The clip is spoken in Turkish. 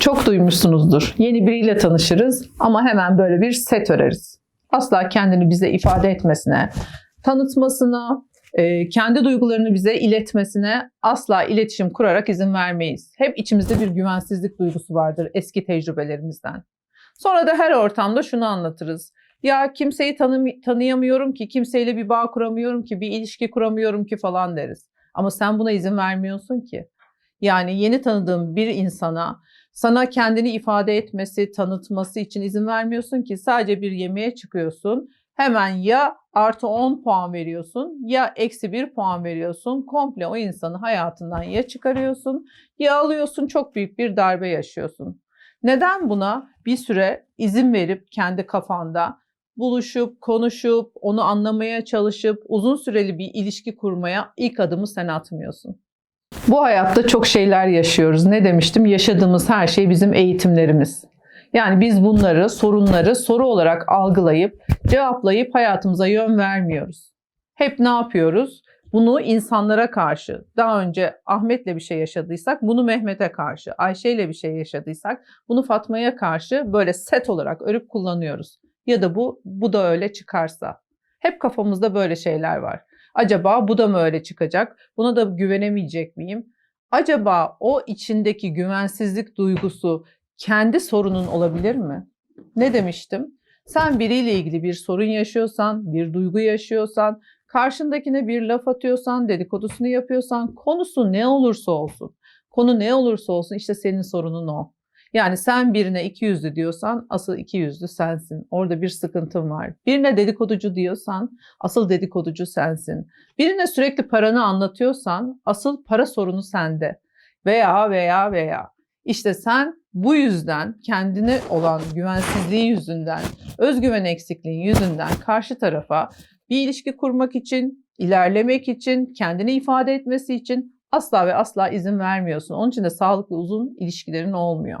Çok duymuşsunuzdur. Yeni biriyle tanışırız ama hemen böyle bir set öreriz. Asla kendini bize ifade etmesine, tanıtmasına, e, kendi duygularını bize iletmesine asla iletişim kurarak izin vermeyiz. Hep içimizde bir güvensizlik duygusu vardır eski tecrübelerimizden. Sonra da her ortamda şunu anlatırız. Ya kimseyi tanı- tanıyamıyorum ki, kimseyle bir bağ kuramıyorum ki, bir ilişki kuramıyorum ki falan deriz. Ama sen buna izin vermiyorsun ki. Yani yeni tanıdığın bir insana sana kendini ifade etmesi, tanıtması için izin vermiyorsun ki sadece bir yemeğe çıkıyorsun. Hemen ya artı 10 puan veriyorsun ya eksi 1 puan veriyorsun. Komple o insanı hayatından ya çıkarıyorsun ya alıyorsun çok büyük bir darbe yaşıyorsun. Neden buna bir süre izin verip kendi kafanda buluşup, konuşup, onu anlamaya çalışıp uzun süreli bir ilişki kurmaya ilk adımı sen atmıyorsun? Bu hayatta çok şeyler yaşıyoruz. Ne demiştim? Yaşadığımız her şey bizim eğitimlerimiz. Yani biz bunları, sorunları soru olarak algılayıp, cevaplayıp hayatımıza yön vermiyoruz. Hep ne yapıyoruz? Bunu insanlara karşı, daha önce Ahmet'le bir şey yaşadıysak bunu Mehmet'e karşı, Ayşe'yle bir şey yaşadıysak bunu Fatma'ya karşı böyle set olarak örüp kullanıyoruz. Ya da bu, bu da öyle çıkarsa. Hep kafamızda böyle şeyler var. Acaba bu da mı öyle çıkacak? Buna da güvenemeyecek miyim? Acaba o içindeki güvensizlik duygusu kendi sorunun olabilir mi? Ne demiştim? Sen biriyle ilgili bir sorun yaşıyorsan, bir duygu yaşıyorsan, karşındakine bir laf atıyorsan, dedikodusunu yapıyorsan, konusu ne olursa olsun, konu ne olursa olsun işte senin sorunun o. Yani sen birine iki yüzlü diyorsan asıl iki yüzlü sensin. Orada bir sıkıntın var. Birine dedikoducu diyorsan asıl dedikoducu sensin. Birine sürekli paranı anlatıyorsan asıl para sorunu sende. Veya veya veya. İşte sen bu yüzden kendine olan güvensizliği yüzünden, özgüven eksikliği yüzünden karşı tarafa bir ilişki kurmak için, ilerlemek için, kendini ifade etmesi için asla ve asla izin vermiyorsun. Onun için de sağlıklı uzun ilişkilerin olmuyor.